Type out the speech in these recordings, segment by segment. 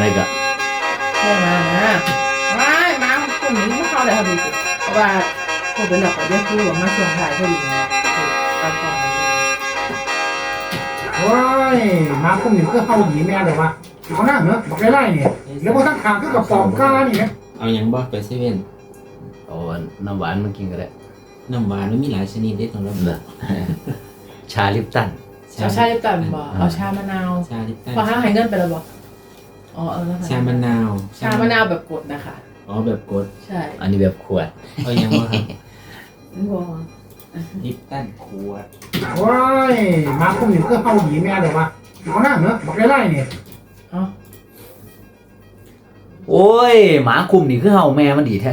ไหนก็ไม่มานะไม่มาคนนี้ไม่เข้าเลยครับพี่เพราะว่าผมเป็นหลักของเรื่องคือว่ามาช่วงถ่ายพอดีนะตามก่อนโอ้ยมาคุมนี่ก็เข้าหยีแม่เลยวะเอาหน้าเหรอบอกไล่ๆเนี่ยแล้วพอทั้งขางก็กับปอมก้านี่นะเอาหยังบ่ไปเซเว่นเอาน้ำหวานมากินก็ได้น้ำหวานมันมีหลายชนิดเด็ดของเราเนอะชาลิปตันเอาชาลิปตันบ่เอาชามะนาวชาลิปตันพอห้างหายเงินไปแล้วบ่ อ๋อเออแล้วชามะนาวชามะนาวแบบกดนะคะ อ๋อแบบกด ใช่อันนี้แบบขวด เอาหยังบ่ครับไม่บอกลิปตันขวดโอ้ยมาคุมนี่ก็เข้าหยีแม่เลยวะเอาหน้าเหรอบอกไล่ๆเนี่ยอ๋อโอ้ยหมาคุมนี่คือเฮาแม่มันดีแท้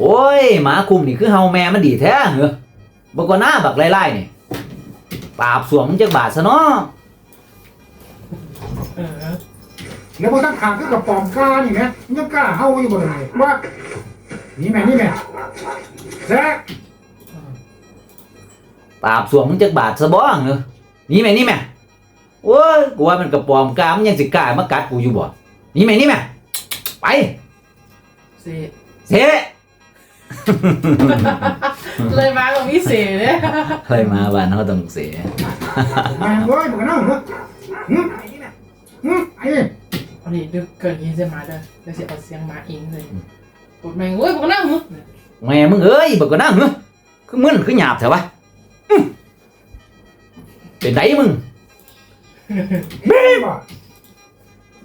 โอ้ยหมาคุมนี่คือเฮาแม่มันดีแท้เหรอบ่ก็หน้าบักไล่ๆนี่ปราบสวมมึงจักบาทซะเนาะ เออแล้วพอทั้งขางก็กับปอมก้านี่นะยังกล้าเข้าอยู่บ่เลยว่านี่แม่นี่แม่แซ่ปราบสวมมึงจักบาทซะบ่เหรอนี่แม่นี่แม่โอ้ยกูว่ามันกระปอมกามันยังสิกล้ามากัดกูอยู่บ่นี่แม่นี่แม่ไปเซ่เสะ เลยมากับพี่เซ่เลยเคยมาบ้านเขาต้องเสะแม่เว้ยบอกหน้าเหรอหืม หืมไอ้นี่อันนี้ดึกเกินยินจะมาเด้อแล้วเสียเอาเสียงมาเองเลยกดแมงเว้ยบอกนั่งมึงแม่มึงเอ้ยบ่ก็นั่งเหรอคือมึนคือหยาบแถววะอื้อเป็นไดมึงแม่บ่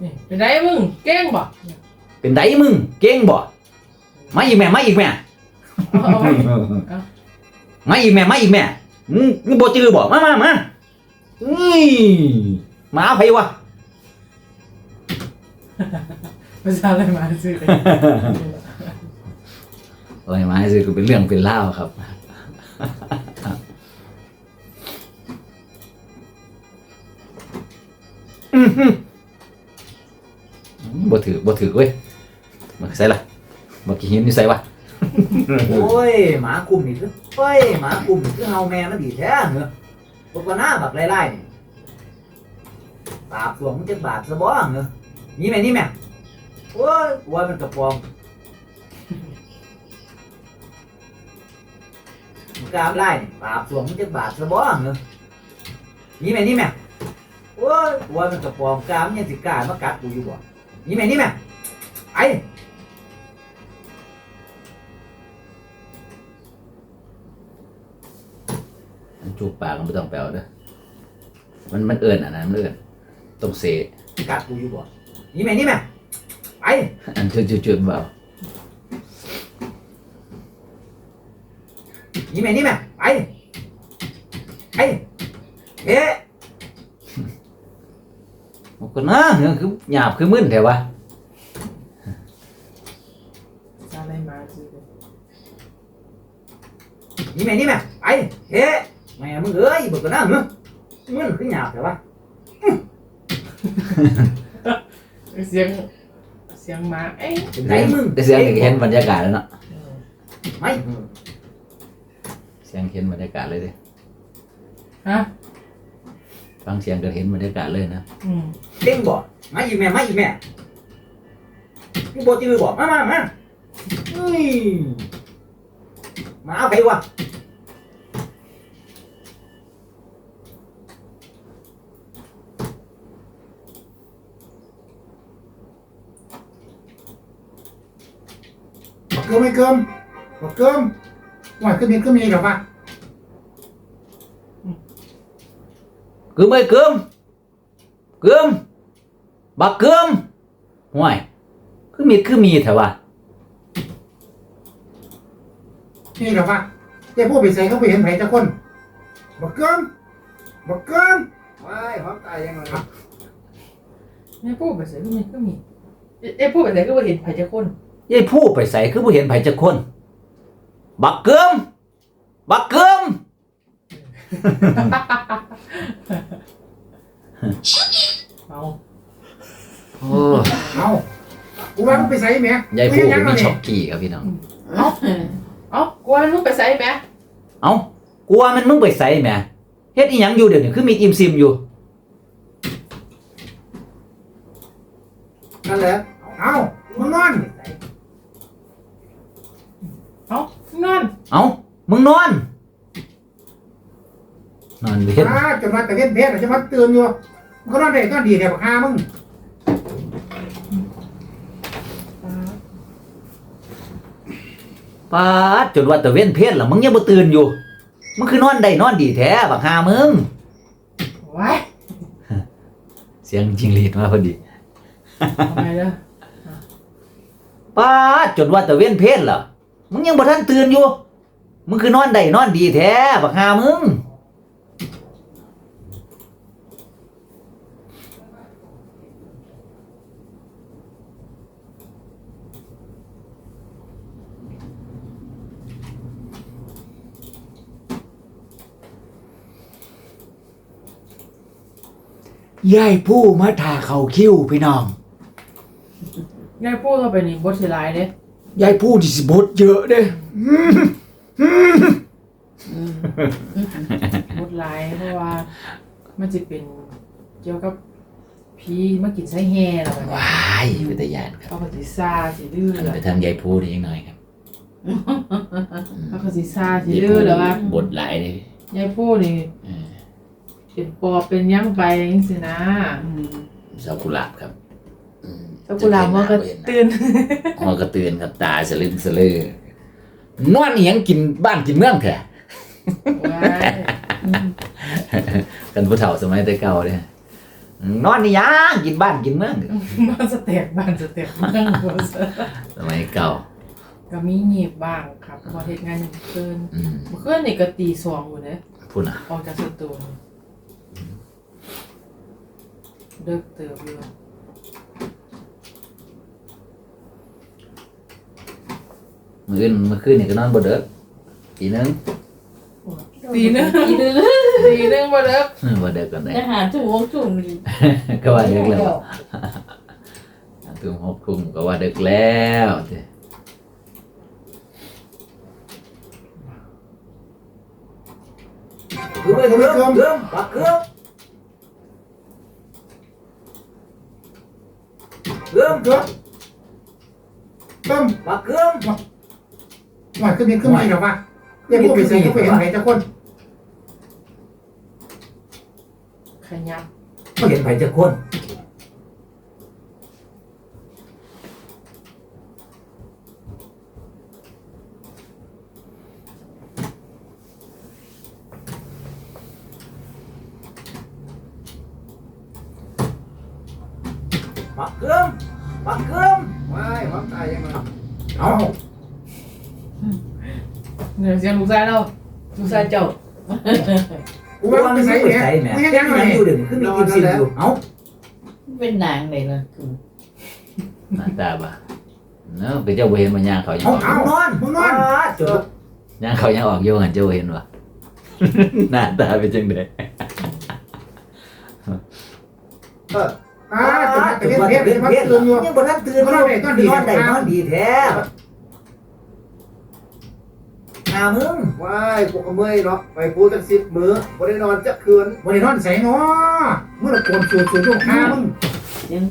นี่เป็นไรมึงเก่งบ่เป็นไดมึง เก่งบ่มาอีกแม่มาอีกแม่เอาเอาไว้มาอีกแม่มาอีกแม่มึงมึงบ่จือบ่มามามาอุ้ยมาเอาไผวะ ภาษาอะไรมาซื้อเลยโอ้ยมาสิคือเป็นเรื่องเป็นเล่าวครับ อื้อหือบ่ถือบ่ถือเว้ยมาใส่ละบ่กี่หินนี่ใส่วะ โอ้ยหมาคุมนี่คือเฮ้ยหมาคุมนี่คือเฮาแม่มันดีแท้เหรอบ่ก็หน้าบักไล่ๆนี่ปราบสวมมันจักบาทซะบ่เหรอ นี่แม่นี่แม่โอ้ยกลัวมันกระปอมกราบไล่ปราบสวมมันจะบาดสะบ้องเนอะนี่แม่นี่แม่โอ้ยว่ามันกระปอมกรามนยังสิกล้ามากัดกูอยู่บ่นี่แม่นี่แม่ไอ้มันจูบปากมันไม่ต้องแปลวเด้อมันมันเอิญอะนะมันเอิญต้องเสกัดกูอยู่บ่ นี่แม่นี่แม่ไปอันจุดจุดจุดเบานี่แม่นี่แม่ไปไปเฮ้มันก็น่าเรื่องคือหยาบคื เลยนี่แม่นี่แม่ไปเฮ้แม่มึงเอ้ยบอกก็น่าเนอะมึนคือหยาบแถววะเสียง เสียงมาเอ้ยไหนมึง เสียงเห็นบรรยากาศแล้วเนาะไม่เสียงเห็นบรรยากาศเลยดิฮะฟังเสียงก็เห็นบรรยากาศเลยนะอืมเด้งบ่มาอีกแม่มาอีกแม่กูบ่จือบ่มามามาเฮ้ยมาเอาไปวะ กเกิมไม่เกิมบอกเกิมว่าก็มีก็มีหรอปะ cứ mấy cơm cơm bà cơm ngoài cứ mi cứ mi thở bà นี่หรอปะเจ้าพวกไปใส่เขาไปเห็นไผ่ตะคนบอกเกิมบอกเกิมว้ายหอมตายยังไงเนี่ยพูดไปใส่ก็มีก็มีเอ้พูดไปใส่ก็บ่เห็นไผจะคน dây phu phải xảy cứ bố hiện phải cho con bà cơm bà cơm เอา Ồ, เอากูว่ามึงไปใส่แม่ dây กู phu ยัง cũng เอา bị เนี่ย chọc kỳ cả พี่น้อง เอาเอากลัวลูกไปใส่ไหมเอ้ากลัวมันมึงไปใส่แหม่เฮ็ดอีหยังอยู่เดี๋ยวนี้คือมีดอิมซิมอยู่นั่นแหละ เอ้ามึงนอน นอนเว้นอ่าจนมาแต่เว้นเพศจะมาตื่นอยู่มึงก็นอนได้ก็ดีแต่บักฮามึงป๊าดปาดจนว่าตะเว้นเพศล่ะมึงยังบ่ตื่นอยู่มึงคือนอนได้นอนดีแท้บักหามึงไว้เสียงจิงหรีดมาพอดีทำไมเด้อปาดจนว่าตะเว้นเพศล่ะมึงยังบ่ทันตื่นอยู่ มึงคือนอนได้นอนดีแท้บักหามึงยายผู้มาทาเขาคิ้วพี่น้องยายพูดเข้าไปนี่บทสิหลายเด้ยายผู้ที่สิบทเยอะเด้ บทหลายเพราะว่า มันจะเป็นเกี่ยวกับผีมากินไส้แห่แล้วกันว้ายเป็นตายานครับเขาก็สิซาสิดื้ออันแล้วไปทำยายผู้นี่ยังน้อยครับเขาก็สิซาสิดื้อแล้วว่าบทหลายเลยยายพูดนี่เออเป็นปอบเป็นหยังไปจังซี่นะเสากุหลาบครับอืมเจ้ากุหลาบมันก็ตื่นมอก็ตื่นครับตาสลึมสลือ นอนนี่ยังกินบ้านกินเมืองแท้ว้ายอืมกันผู้เฒ่าสมัยแต่เก่าเนี่ยนอนนี่ยังกินบ้านกินเมืองบ้านสเต็กบ้านสเต็กเมืองบ่ซะสมัยเก่า ก็มีหนีบบ้างครับพอเฮ็ดงานอยู่เพิ่นอืมเมื่อคืนนี่ก็ตีสองอยู่เด้พูดนะออกจากสตูนเลิกเติบเลย มื้ออื่นเมื่อคืนนี่ก็นอนบ่เด้อตีหนึงตีหนึงตีหนึงตีหนึงบ่เลิกบ่เด้อกันได้จะหาถุงวงถุงนี่ก็ว่าเด็กแล้วตุ้มหกทุ่มก็ว่าเด็กแล้วเด้เครื่องเครื่องเครื่องปักเครื่องเครื่องเครื่องต้มปักเครื่อง หวานขึ้นมีขึ้นมีหรอวะเดี๋ยวพวกไปใส่เขาไปเห็นไหนจะคน ขยับ ไม่เห็นไผจะคน ปักเครื่องปักเครื่อง ว้ายหอมตายยังไง เอา เดี๋ยวเสียงลูกชายเราลูกชายเจ้า กูว่าไปใส่เนี่ยไม่ยังไง อยู่เดี๋ยวนี้คือมีกินสิอยู่เอ้า เป็นนางเลยล่ะคือ หน้าตาบ่เนาะเป็นเจ้าบ่เห็นมันย่างเขายัง เอา ออกเอานอนมึงนอนจุดย่างเขายังออกอยู่หันเจ้าบ่เห็นวะหน้าตาเป็นจังได๋อ่าจนมาแต่เว้นเพศจะมาตื่นอ หามึงว้ายพวกก็เมื่อยเนาะไปพูดตั้งสิบมื้อบ่ได้นอนจักคืนวันนี้นอนใส่เนาะเมื่อเราโกนสูดสูดลูกค้ามึงยัง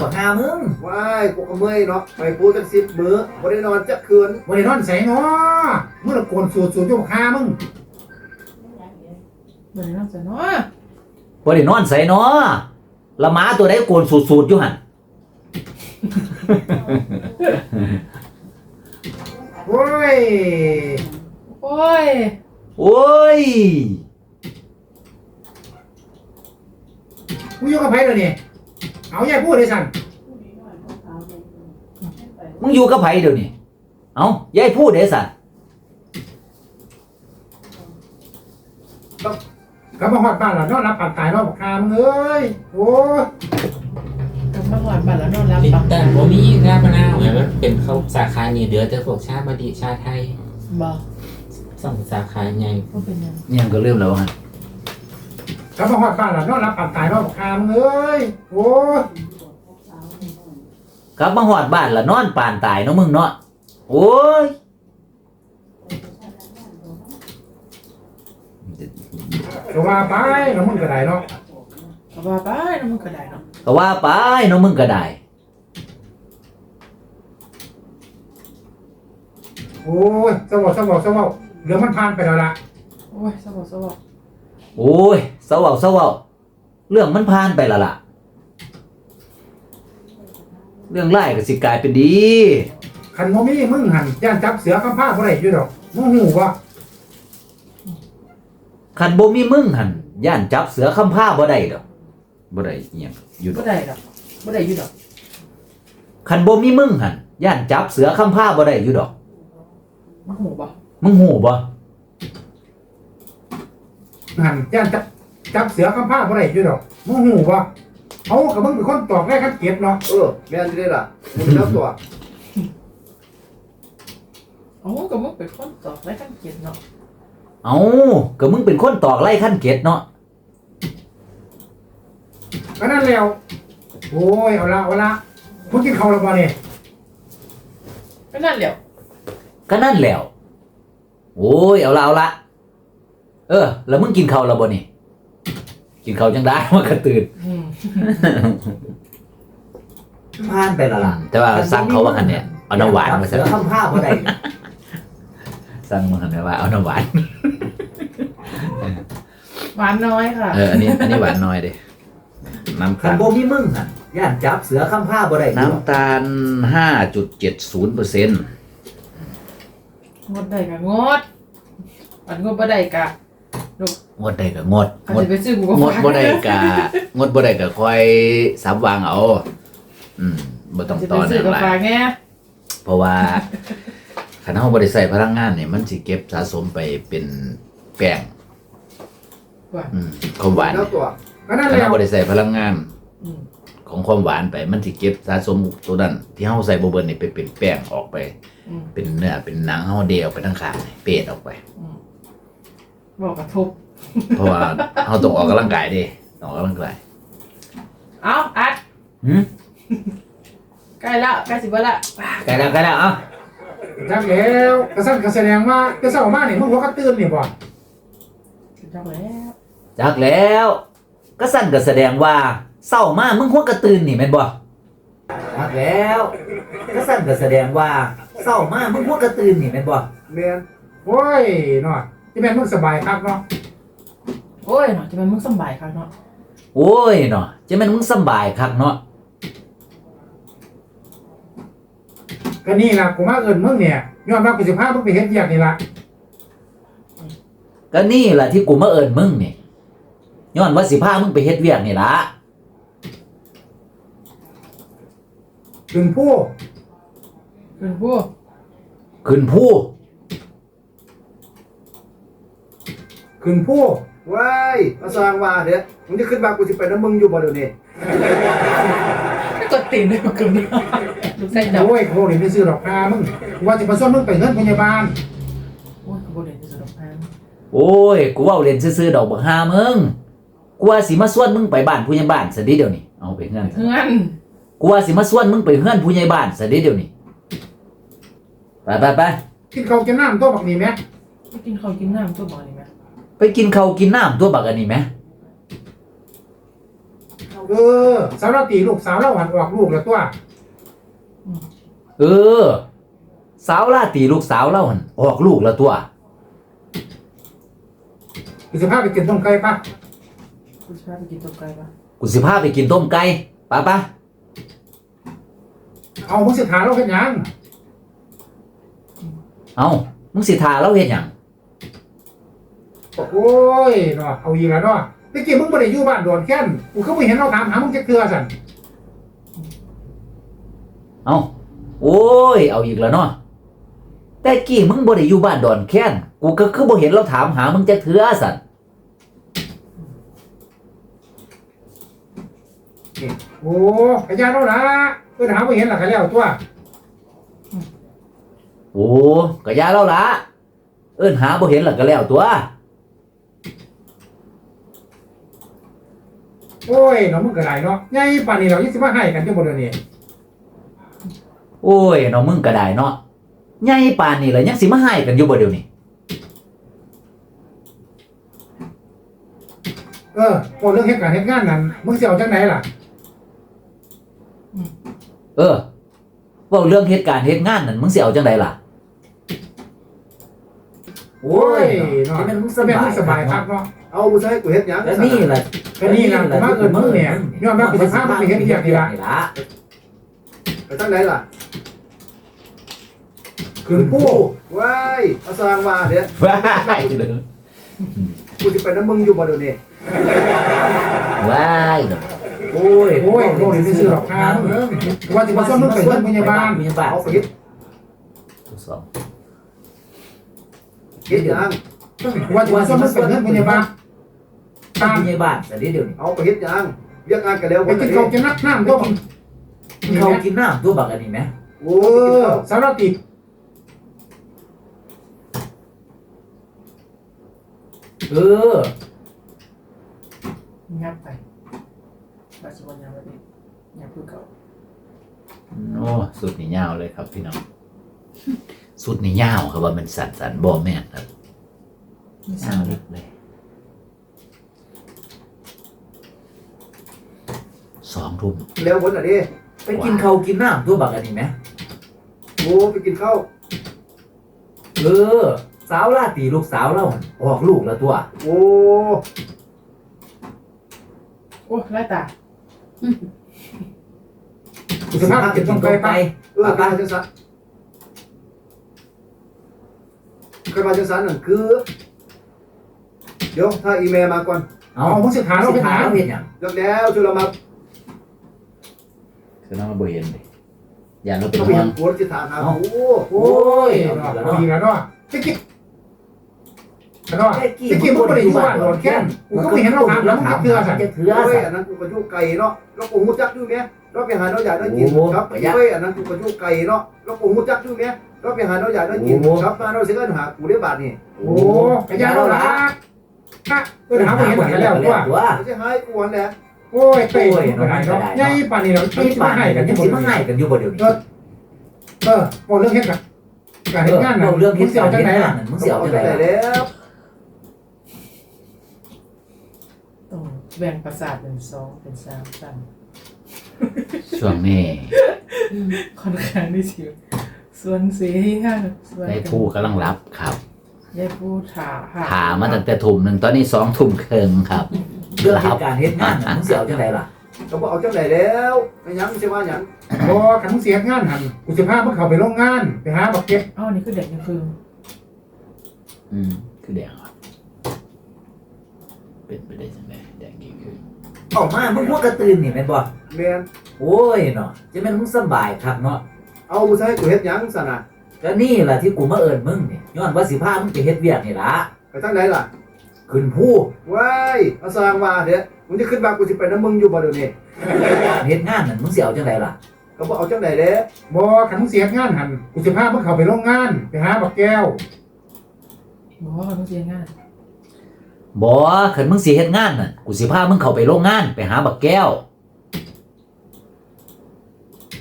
บ่หามึงว้ายพวกก็เมื่อยเนาะไปพูดตั้งสิบมื้อบ่ได้นอนจักคืนวันนี้นอนใส่เนาะเมื่อเราโกนสูดสูดลูกค้ามึงเดี๋ยวเราจะเนาะบ่ได้นอนใส่เนาะละหมาตัวใดโกนสูดๆอยู่หั่น โอ้ย โอ้ย โอ้ยกูอยู่กับไผเลยนี่เอาอย่าพูดเลยสันมึงอยู่กับไผเดี๋ยวนี้เอ้ายายพูดเด้ซะก็มาหอดบ้านล่ะนอนรับปากตายนอนปากคามึงเอ้ย โอ้ ยกำลังหวานบัดแล้วนอนรับลิปปักตันบ่มีงามมะนาวเนี่ยมันเป็นเขาสาขานี่เดือแต่พวกชาบดีชาไทยบ่สองสาขาใหญ่ก็เป็นยังยังก็ลืมแล้วว่าหั่นก็มาหอดบ้านล่ะนอนรับปากตายนอนปากคามึงเอ้ยโอ้ยกลับมาฮอดบ้านละนอนปานตายเนาะมึงเนาะโอ้ยก็ว่าไปแล้วมึงก็ได้เนาะก็ว่าไปน้ำมันก็ได้เนาะ ก็ว่าไปเนาะมึงก็ได้โอ้ยสวอสวอสวอเดี๋ยวมันผ่านไปแล้วล่ะโอ้ยสบายสบายโอ้ยเศร้าเว้าเศร้าเว้าเรื่องมันผ่านไปและล่ะ เรื่องไล่ก็สิกลายเป็นดี คันโมมี่มึงหันย่านจับเสือข้ามผ้าบ่ได้อยู่ดอกมึงหูว่าคันบ่มีมึงหั่นย่านจับเสือคำผ้าบ่ได้ดอก บ่ได้อีหยังอยู่ดบ่อกได้ดอกบ่ได้อยู่ดอกคันบ่มีมึงหั่นย่านจับเสือคำผ้าบ่ได้อยู่ดอก มักหมูบ่มึงหูบ่หันย่านจับจับเสือข้ามผ้าบ่ได้อยู่ดอกมึงหูว่าเอากับมึงเป็นคนตอกแรกคันเก็บเนาะเออแม่นจะได้ล่ะมึงเป็นนักตัวเอ๋อก็มึงเป็นคนตอกได้ทั้งเกียรติเนาะ เอ้าก็มึงเป็นคนตอกไล่ขั้นเกตเนาะ ก็นั่นแล้ว โอ้ยเอาละเอาละมึงกินข้าวแล้วบ่เนี่ยก็นั่นแหละก็นั่นแหล้ว โอ้ยเอาละเอาละเออ แล้วมึงกินข้าวแล้วบ่นี่กินข้าวจังได้มันก็ตื่น อืมผ่านไปและล่ะแต่ว่าสั่งเขาว่าคันเนี่ยเอาน้ำหวานมาเสืสั่องคำผ้าบ่ได้สั่งมาคันเนี่ยว่าเอาน้ำหวาน หวานน้อยค่ะ เอออันนี้อันนี้หวานน้อยเด้ น้ำคัตานลบ่มีมึงหั่นย่านจับเสือคำผ้าบ่ได้น้ำตาลห้าจุดเจ็ดศูนย์เปอร์เซ็นต์งดได้ก็งดอันงดบ่ได้ก็งดได้ก็งดอาจงดจะไปซื้อกูก็งดบ่ได้ก็งดบ่ได้ก็ค่อยสามวางเอา อืมบ่ต้องจะต่ไปอซื้อเนื่องกาหลาย แฟแง่เพราะว่าคณะบริษัทพลังงานเนี่ยมันสิเก็บสะสมไปเป็นแป้งว่าอืมความหวานนักตัว ก็นั่นคแล้ณะวบริษัทพลังงาน อืม ของความหวานไปมันสิเก็บสะสมตัวนั้นที่เฮาใส่บ่เบิดนี่ไปเป็นแป้งออกไป อืมเป็นเนื้อเป็นหนังเฮาเดียวไปทั้งข้างนี่เปรตออกไป อืมบอกกระทบ เพราะว่าเฮาต้องออกกำลังกายเด้ต้องออกกำลังกายเอาอัดหืมใกล้ละใกล้สิเบ่ละใกล้แล้วใกล้แล้วเอ้าจักแล้วกระสั่นกระแสดงว่าจะเศร้ามากนี่มึงหัวกระตื้นนี่บ่จังแล้วจักแล้ว ก็สั่นก็แสดงว่าเศร้ามามึงหัวกระตื่นนี่แม่นบ่ทักแล้ว ก็สั่นก็แสดงว่าเศร้ามากมึงพวกกระตื่นนี่แม่นบ่แม่นโอ้ยเนาะที่แม่นมึงสบายครับเนาะโอ้ยเนาะจะเป็นมึงสำบายค่ะเนาะโอ้ยเนาะจะแม่นมึงสำบายคักเนาะก็นี่ล่ะกูมาเอิ้นมึงเนี่ยย้อนว่ากูสิพามึงไปเฮ็ดเวียกนี่ล่ะก็นี่แหละที่กูมาเอิญมึงนี่ ย้อนว่าสิพามึงไปเฮ็ดเวียกนี่ละถึงผู้เป็นผู้ขึ้นผู้ขึ้นผู้ว้ายมาสร้างว่าเด้อมึงจะขึ้นมากูสิไปน้ำมึงอยู่บ่เดี๋ยวนี้ไม่กดตีนเลยมาเกินนี่ลูกใส่ดอกโอ้ยโคนี่ไม่ซื้อดอกพามึงกูว่าสิมาส่วนมึงไปเงินพยาบาลโอ้ยขบวนเรียนที่สุดดอกพานโอ้ย กูเว้าเล่นซื่อๆดอกบักฮามึง กูว่าสิมาส่วนมึงไปบ้านผู้ใหญ่บ้านซะดิเดี๋ยวนี้เอาไปเฮือนซะเพื่อนกูว่าสิมาส่วนมึงไปเฮือนผู้ใหญ่บ้านซะดิเดี๋ยวนี้ไปไปไปกินข้าวกินน้ำตัวบักนี่แม่ไปกินข้าวกินน้ำตัวบ่อนี่ไหมไปกินข้าวกินน้ำตัวบักอันนี้ไหมเออสาวเราตีลูกสาวเราหันออกลูกแล้วตัวเออ สาวลาตีลูกสาวเล่าหันออกลูกแล้วตัวกูสิพาไปกินต้มไก่ปะ กูจะพาไปกินตัวไก่ปะกูสิพาไปกินต้มไก่ไปไปเอามึงสิถาเราเฮ็ดหยังเอามึงสิทาเราเฮ็ดหยังโอ้ยเนาะเอาอีกแล้วเนาะตะกี้มึงบ่ได้อยู่บ้านโดนแค้นกูก็บ่เห็นเราถามหามึงจักเทื่อสั่นเอาโอ้ย เอาอีกแล้วเนาะแต่กี้มึงบ่ได้อยู่บ้านดอนแค้นกูก็คือบ่เห็นเราถามหามึงจะเถื่อสัน โอ้ขยานเราละเพิ่นหาบ่เห็นล่ะก็แล้วตัวโอ้ก็อยาเราละเอิ้นหาบ่เห็นแล้วก็แล้วตัวโอ้ยเนาะมึงก็ได้เนาะใหญ่ปานนี้เรายังสิมาให้กันจังบ่เดี๋ยวนี้โอ้ยเนาะมึงก็ได้เนาะใหญ่ปานนี้แล้วยังสิมาให้กันอยู่บ่เดี๋ยวนี้โเออพอเรื่องเหตุการณ์เหตุงานนั้นมึงสิเอาจังไหนล่ะเออเว่าเรื่องเหตุการณ์เหตุงานนั่นมึงสิเอาจังไดล่ะ โอ้ยเนาะจะเป็นมึงสแม่บายมึงสบายครับเนาะเอากูใช้กูเฮ็ดหยังแล้วนี่ล่ะก็นี่ล่ะผมว่าเอิ้นมึงเนี่ยยอมรับเป็นภาพมึงไปเฮ็ดเรียกนี่ล่ะล่ะไปทางไหนล่ะคืนกู้ว้ายเอาสร้างว่าเด้อว้ายเลยกูสิไปน้ำมึงอยู่บ่เดี๋ยวนี้ว้ายเนาะ โอ้ยโอ้ยโลกนี้ไม่ซื้อหรอกครับเออว่าจะมาซ่อมมึงเป็นเพื่อนพยาบาลพยาบาลเอาไปเฮ็ดสองเฮ็ดหยังว่าจะมาซ่อมมึงเป็นเพื่อนพยาบาลตามพยาบาลแต่เดี๋ยวนี้เอาไปเฮ็ดหยังเรียกงานกันแล้วไปกินข้าวกินนักน้ำก็กินเขากินน้ำตัวบักอันนี้ไหมโอ้เออสารติเอองับไป บาสิบวันยามไปดิยามพูดเก่าโอ้สุดนี่ยาวเลยครับพี่น้อง สุดนี่ยาวครับว่ามันสั่นสันๆบ่แม่นครับนี่ยาสาววลึกเลยสองทุ่มแล้วบนอะดิไปกินข้าวกินน้ำตัวบักอันนี้ไหมโอ้ไปกินข้าวเออสาวราตรีลูกสาวเราออกลูกแล้วตัว โอ้โอ้ไล่ตาคุณ สภาพเก็บต้องไปไปเออการจังสันเคยมาจังสันนั่นคือ เดี๋ยวถ้าอีเมลมาก่อนเอาเอามึงสิถามเราสิไปถาถามมเราเห็นอย่างเลิกแล้วจุลมาคือน้องมาบ่เห็นเลยอย่าเราเป็นเขาไปห่วเห็งนปวดจิตถามหาโอ้โอ้ยเอาดีแล้วเนาะตะกี้ แล้วเนาะแค่กี้ตะกี้มึงบ่ได้อยู่บ้านโดนแค้นกูก็ไม่เห็นเราถามแล้วมึงเถื่อสั่นจะเถื่อโอ้ยสั่นอันนั้นกูก็อยู่ไกลเนาะแล้วกูหูจักอยู่แม่เราไปหาเราอยากได้กินโอ้ครับประหยัดเฮ้ยอันนั้นกูก็อยู่ไกลเนาะแล้วกูหูจักอยู่แม่เราไปหาเราอยากได้กินโอ้ครับมาเราสิเอิ้นหากูได้บาทนี่โอ้กระยาเราละฮะเออถามไปเห็นหมดแล้วว่าว่าไม่ใช่ให้กูวันแหละโอ้ยเตะก็ได้เนาะยัยป่านนี้เราไม่ไม่ปามาให้ให้กักันนที่ยังผมสิมาให้กันอยู่บ่เดี๋ยวนี้เออพอเรื่องเฮ็ดกันการเอเฮ็ดองานน่ะเอาเรื่องมึเฮ็งดสิเอาจังไหนล่ะมึงสิเอาจังไหนได้ล่ะแล้ว ต้อง แบ่งประสาทเป็นสองเป็นสามสั้นช่วงนี้ค่อนข้างที่สิส่วนสีค่ะส่วนได้ผู้กำลังรับครับยายผู้ถาถามมาตั้งแต่ทุ่มหนึ่งตอนนี้สองทุ่มครึ่งครับเรื่องเหตุการณ์เฮ็ดงานน่ะมึงสิเอาจังไหนล่ะก็บอกเอาจังไหนแล้วไม่ยังไม่ใช่ว่าหยังบ่คันมึงเสียงานหั่นกูสิพามึงเข้าไปโรงงานไปหาบักเก็ตอ้าวนี่คือเด็กยังคืออืมคือแดงครับ เป็นไปได้ยังไงแดงกี่คือออกมามึงหัวกระตื่นนี่แม่นบ่แม่นโอ้ยเนาะจะแม่นมึงสบายครับเนาะเอากูใช้กูเฮ็ดหยังสั่นน่ะก็นี่ล่ะที่กูมาเอิ้นมึงนี่ย้อนว่าสิพามึงไปเฮ็ดเวียกนี่ล่ะไปทางไหนล่ะขึ้นผู้ว้ายเอาสร้างว่าเด้อมึงจะขึ้นมากูสิไปน้ำมึงอยู่บ่เดี๋ยวนี้เฮ็ดงานนั่นมึงสิเอาจังไหนล่ะก็บอกเอาจังไหนแล้วบ่คันมึงเสียงานหั่นกูสิพามึงเข้าไปโรงงาน ไปหาบักแก้ว บอกว่าเขาต้องเสียงาน บ่ขันมึงสิเฮ็ดงานน่ะ กูสิพามึงเข้าไปโรงงาน ไปหาบักแก้ว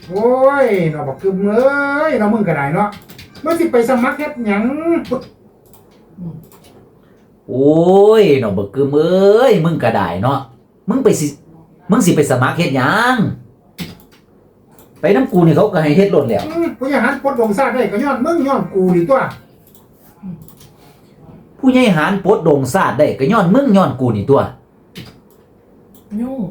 โอ้ยเนาะบักกึมเอ้ยเนาะมึงก็ได้เนาะมึงสิไปสมัครเฮ็ดหยังโอ้ยเนาะบักกึมเอ้ยมึงก็ได้เนาะ มึงไปสิ มึงสิไปสมัครเฮ็ดหยัง ไปน้ำกูนี่เขาก็ให้เฮ็ดรถแล้ว อืมกูอยากหันปลดวงซาได้ก็ย้อนมึงย้อนกูดีตัว ผู้ใหญ่หารปลดดงซาดได้ก็ย้อนมึงย้อนกูนี่ตัว ยุ่ง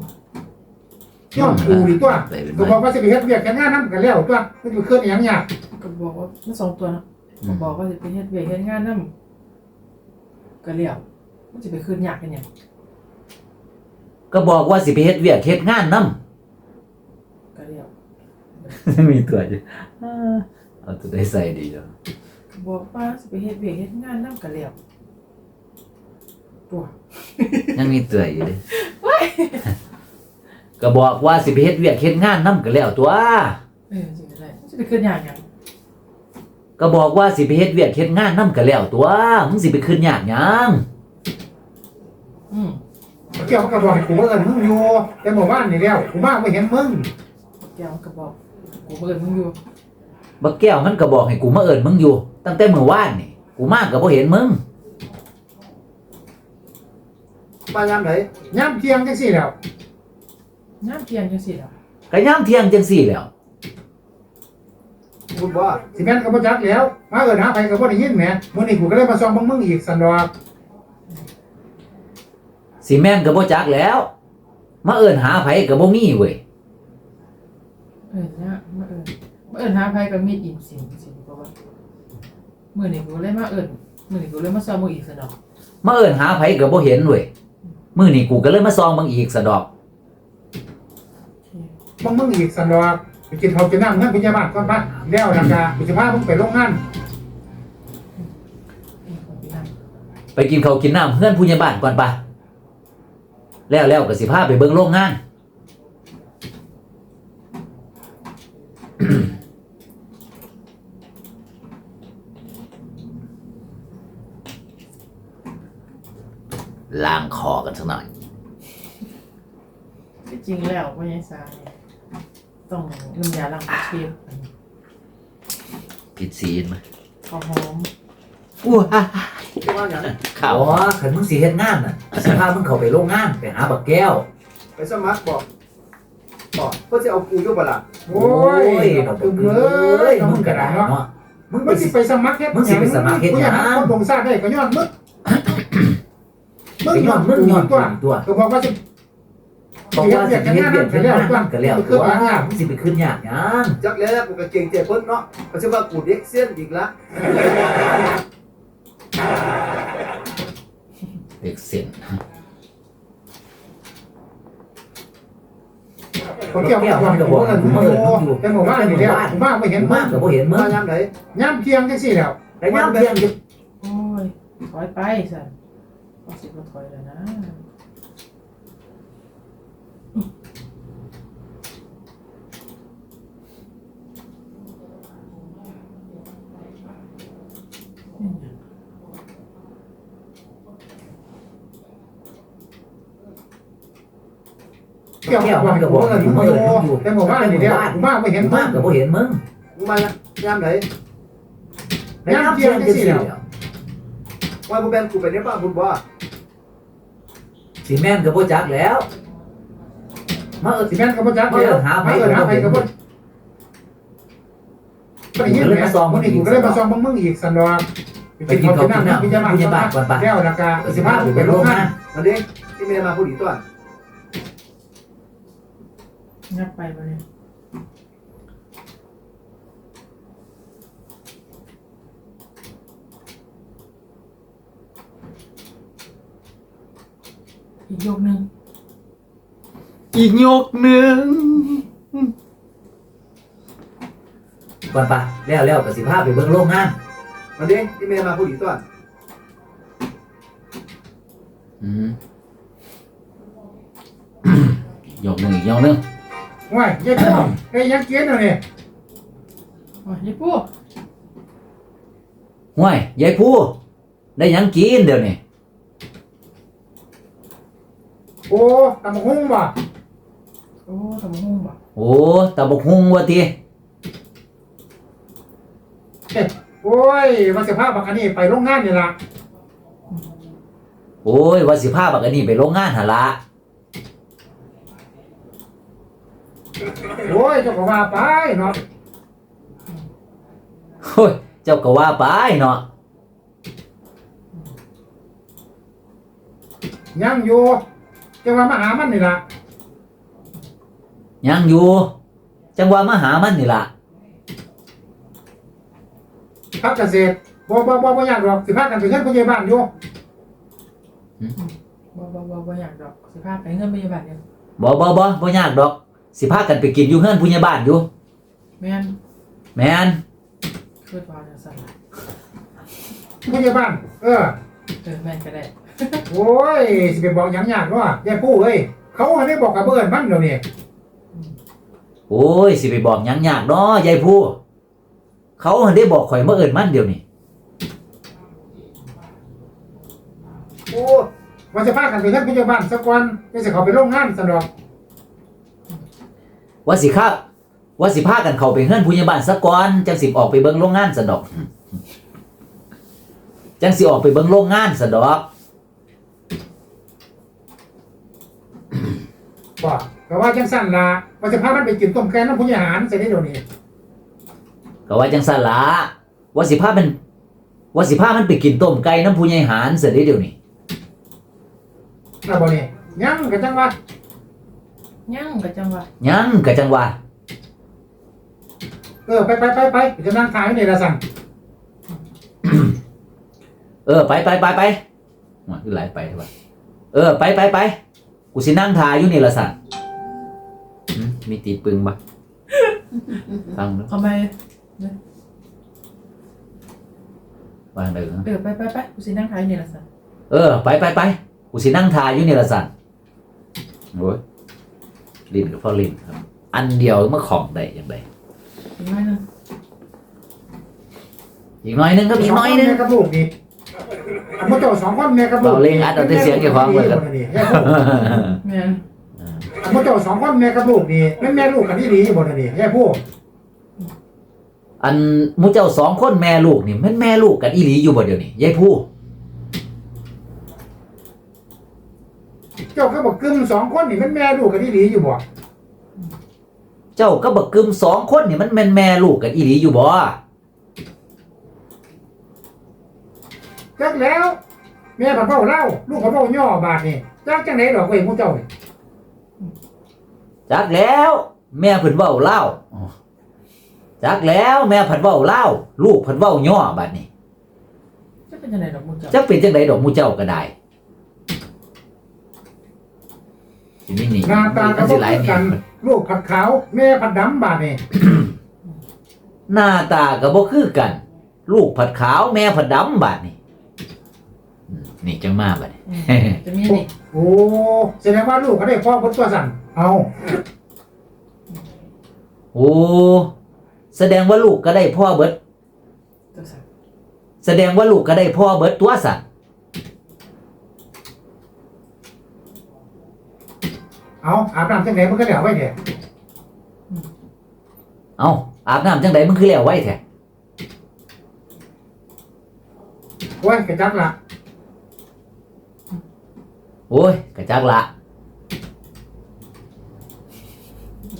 ย้อนกูดีตัวไปเป็นก็บอกว่าสิไปเฮ็ดเวียกแค่งานนำกันแล้วตัวมันสิเคลื่อนอีหยังยากก็บอกว่ามันสองตัวนะก็บอกว่าจะไปเฮ็ดเวียกเฮ็ดงานนั่ก็เลี้ยวมันจะไปคืนยากกันเนี่ยก็บอกว่าสิไปเฮ็ดเวียกเฮ็ดงานนํก็เลี้ยวมีตัวอยู่เอาตัวได้ใส่ดีจ้ะก็บอกว่าจะไปเฮ็ดเวียกเฮ็ดงานนั่ก็เลี้ยวตัว ยังมีตัวอยู่ดิก็บอกว่าสิไปเฮ็ดเวียกเฮ็ดงานนํก็แล้วตัว เออจริงๆเลยมันจะไปคืนยากหยังก็บอกว่าสิไปเฮ็ดเวียกเฮ็ดงานนํก็แล้วตัว มึงสิไปขึ้นยากหยังอืมบักแก้วมันก็บอกให้กูว่าเอิ้นมึงอยู่แต่เมื่อวานนี่แล้วกูมาบ่เห็นมึงแกมันก็บอกกูเบิ่งมึงอยู่บักแก้วมันก็บอกให้กูมาเอิ้นมึงอยู่ ตั้งแต่เมื่อวานนี่ กูมาก็บ่เห็นมึง มายามไหนย่ำเที่ยงจังสี่แล้วน้ำเทียนจังสิเหรอก็ย่ามเที่ยงจังสี่แหล้วพูดว่าสิแม่นก็บ่จักแล้ว มาเอิ้นหาไปก็บ่ได้ยินแหมมื้อนี้กูก็เลยมาซ่อมเบิ่งมึงอีกสันดอกสิแม่นก็บ่จักแล้ว มาเอิ้นหาไผก็บ่มีเว้ยเออเนี่ยมาเอิญมาเอิญหาไผกับมีดอิ่มสิงสิเพราะว่ามื่อนี้กูเลยมาเอิญมื่อนี้กูเลยมาซ้อมมึงอีกสนอกมาเอิ้นหาไผก็บ่เห็นเว้ย มื้อนี้กูก็เลยมาซองเบิ่งอีกซะดอกเบิ่งมึงอีกสันดอกไปกินข้าวกินน้ำเงินพยาบาลก่อนปะแล้วแล้วก็กูสิพามึงไปโรงงานไปกินข้าวกินน้ำเพื่อนผู้ใหญ่บ้านก่อนปะแล้วแล้วก็สิพาไปเบิ่งโรงงาน ล้างคอกันสักหน่อย ที่จริงแล้ว พ่อใหญ่สายต้องน้ำยาล้างผักชีผิดศีลไหมข้าวหอมอู้ฮ่าที่ว่าอย่างข่าวอ๋อขันมึงสิเฮ็ดงานน่ะสิพามึงเข้าไปโรงงานไปหาบักแก้ว ไปสมัครบอกบอกเพื่อจะเอากูอยู่บ่ล่ะโอ้ยดอกตึมเอ้เลยยน้องมึมึงงกกระระไดดาษเนาะเนาะมึงสิไปสมัครเฮ็ดมึงสิไปสมัครเฮ็ดหยังคนบ่งทราบได้ก็ย้อนมึงไปย้อนมึงย้อนตัวตัวก็บอกว่าสิ บอกว่าสิเฮ็ดเวียกเฮ็ดงานนั่นก็แล้วตัวมึงสิไปขึ้นยากหยังจักแล้วกูก็เก่งใจเพิ่นเนาะเพราะฉะว่ากูเด็กเสี้ยนอีกละเด็กเส้นเขาเกี่ยวกับความรู้กันมึงอยู่แต่หมู่บ้านนี่แล้วหมู่บ้านไม่เห็นมึมางก็บ่เห็นมึมางยามไหนย่ำเที่ยงจังสี่แล้วแต่ยามเที่ยงอยู่โอ้ยถอยไปสันเอาสิมาถอยแล้วนะ กี่ยวกับความรู้กันมึงอยู่แต่หมู่บ้านนี่แล้วหมู่บ้านไม่เห็นมางก็บ่เห็นมึงมายามไหนยามเที่ยงจังซี่แล้วว่าบ่แม่นกูไปในบ้านพูดว่สิแม่นก็บ่จักแล้วมาเอิ้นสิแม่นก็บ่จักแล้วหาไปก็หาไปก็บ่บ่ได้ยินแหมมื้อนี้กูก็เลยมาซ่อมมึงอีกสันดอกไปกินข้าวกินน้ำพยาบาลก่อนปะแล้วแล้วก็สิพามึงไปโรงงานมาดิที่เมียมาพูดอีกตัว งับไปมาเนี่ยอีกยกหนึ่งอีกยกหนึ่งก่อนปะแล้วแล้วก็สิพาไปเบิ่งโรงงานมาดิที่เมย์มาพูดอีกตัว อืม ยกหนึ่งอีกยกหนึ่ง ว้ายยายพ่อไอ้ยังเกียนเอาเนี่ยโอ้ยยี่ปุ๊ห่วยยายผู้ได้หยังกินเดี๋ยวนี้โอ้ตำบักหุ่งบ่โอ้ทำหุ้งบ่โอ้ตาบกฮุงวะทีโอ้ยว่าสิพาบักอันนี้ไปโรงงานนี่ล่ะโอ้ยว่าสิพาบักอันนี้ไปโรงงานหนละ โอ้ยเจ้าก็ว่าไปเนาะโอ้ยเจ้าก็ว่าไปเนาะยังอยู่จะว่ามาหามันนี่ล่ะยังอยู่ จังว่ามาหามันนี่ล่ะพักเกษตรบ่บ่บ่บ่อยากหรอกสิพากันไปเงินพยาบาลอยู่บ่บ่บ่บ่อยากดอกสิพาไปเงินพยาบาลเดียวบ่บ่บ่บ่ยากดอก สิพากันไปกินอยู่เฮือนผู้ใหญ่บ้านอยู่ แม่นแม่นคิดว่าจังซั่นล่ะพยาบาลเออ เออแม่นก็ได้โอ้ย สิไปบอกหยังยากเนาะยายปู่เอ้ย เขาให้ได้บอกกับเบิ่นมันเดี๋ยวนี้โอ้ยสิไปบอกหยังยากเนาะยายผู้เขาหันได้บอกข่อยเมื่อเอินมันเดี๋ยวนี้โอ้ว่าสิพากันไปเงินพยาบาลสักวันไม่สิเขาไปโรงงานซั่นดอก ว่าสิครับว่าสิพากันเข้าไปเฮือนผู้ใหญ่บ้านสักก่อนจังสิออกไปเบิ่งโรงงานสะดอกจังสิออกไปเบิ่งโรงงานสะดอกบอกแต่ว่าจังสั้นละว่าจะพามันไปกินต้มแกงน้ำพุยาหารเสร็จได้เดี๋ยวนี้ก็ว่าจังซั่นละว่าสิพามันว่าสิพามันไปกินต้มไก่น้ำผู้ใหญ่หารเสียเดี๋ยวนี้นะบ่นี่ยังก็จังว่า ยังก็จังว่ายังก็จังว่าเออไปไปไปไปจะนั่งทายในละสั่งเออไปไปไปไปว่าคือหลายไปใช่ปะเออไปไปไปกูสินั่งทาอยู่นี่ละสันหึมีตีปึงปะฟังดูทำไมวางเด้อเออไปไปไปกูสินั่งขายนี่ละสันเออไปไปไปกูสินั่งทาอยู่นี่ละสันโอ้ย ลิ้นกับพ่อลิ้นครับ อันเดียวเมื่อของได้ยังไงอีกหน่อยหนึงอีกหน้อยหนึงครับอีกหน้อยหนึงแม่กับลูกนี่อันพ่อเจ้าสองคนแม่กับลูกเบาเล่งอัดเอาแต่เสียงเกี่ยวกับความเหมือนกันแม่นอันพ่อเจ้าสองคนแม่กับลูกนี่แม่แม่ลูกกันที่ดีบ่นี่แย่พูดอันหมูเจ้าสองคนแม่ลูกนี่แม่นแม่ลูกกันอีหลีอยู่บ่เดี๋ยวนี้ยายผู้ เจ้าก็บอกกึ่มสองคนนี่แม่แม่ลูกกันที่ดีอยู่บ่เจ้าก็บักกึมสองคนนี่มันแม่นแม่ลูกกันอีหลีอยู่บ่จักแล้ว แม่ผัดเบ้าเล่าลูกผัดเบ้าย่อบาทนี่จักจังไหนดอกเว้ยหมูเจ้านี่จักแล้ว แม่เพิ่นเว้าเล่าวอ๋อจักแล้วแม่เพิ่นเว้าเล่าวลูกเพิ่นเว้าย่อบัดนี้จะเป็นจังไดดอกมูเจ้าจักเป็นจังไดดอกหมูเจ้าก็ได้ สิมีนี่หน้าตากัมับนพสิวกหลายนี่กัน ลูกผัดขาว แม่ผัดดำบาทนี่หน้าตาก็บ่คือกัน ลูกผัดขาวแม่ผัดดำบัดนี้อืมนี่จังมาบัดนี้อืมจะมีนี่โอ้แสดงว่าลูกเขาได้พ่อคนตัวสั่นเอาโอ้แสดงว่าลูกก็ได้พ่อเบิด ตัวสันแสดงว่าลูกก็ได้พ่อเบิดตัวสัตว์ เอาอาบน้ำจังไหนมันก็เดี๋ยวไว้เดี๋ยวเอาอาบน้ำจังไดมึงคือแล้วไว้แท้โอ้ยกระจักละโอ้ยกระจักละ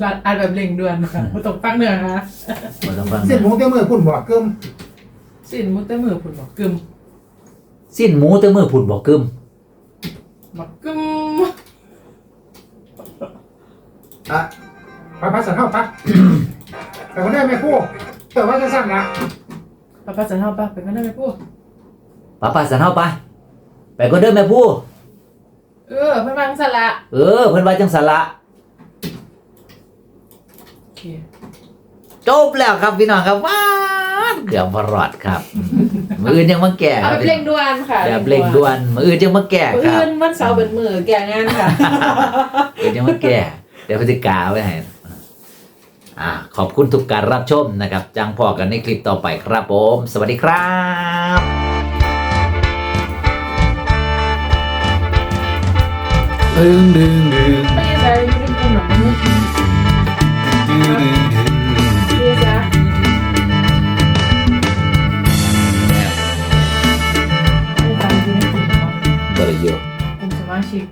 รัดอัดแบบเร่งด่วนค่ะบ่ต้องฟังเนื้อค่ะบ่ต้องฟังเส้นหมูเตี้ยมือพุ่นบ่เกิมสิ้นมุดแต่มือพุ่นบอกกึมสิ้นหมูแต่มือผุดบอกกึมบอกกึม ไปพัสดุเข้าปั๊บแต่คนได้ไม่พูดแต่ว่าจะสั่งละป้าป้าสันเฮาป้าไปกันได้ไหมพูดป้าป้าสันเฮาไปไปก็เดินแม่ผู้เออเพิ่นวางสละเออเพิ่นว่าจังสันละโอเคจบแล้วครับพี่น้องครับว้านเกือบบ่รอดครับ มืออื่นยังมาแก่คเอารับแบบเร่งด่วนค่ะแบบเร่งด่วนมืออื่นยังมาแก่มื้อครับ อื่นวันเสาร์เป็นมือแก่งานค่ะเดี๋ยวจะมาแก้ เดี๋ยวพฤติกาไว้ให้อ่าขอบคุณทุกการรับชมนะครับจังพอกันในคลิปต่อไปครับผม สวัสดีครับ Thank you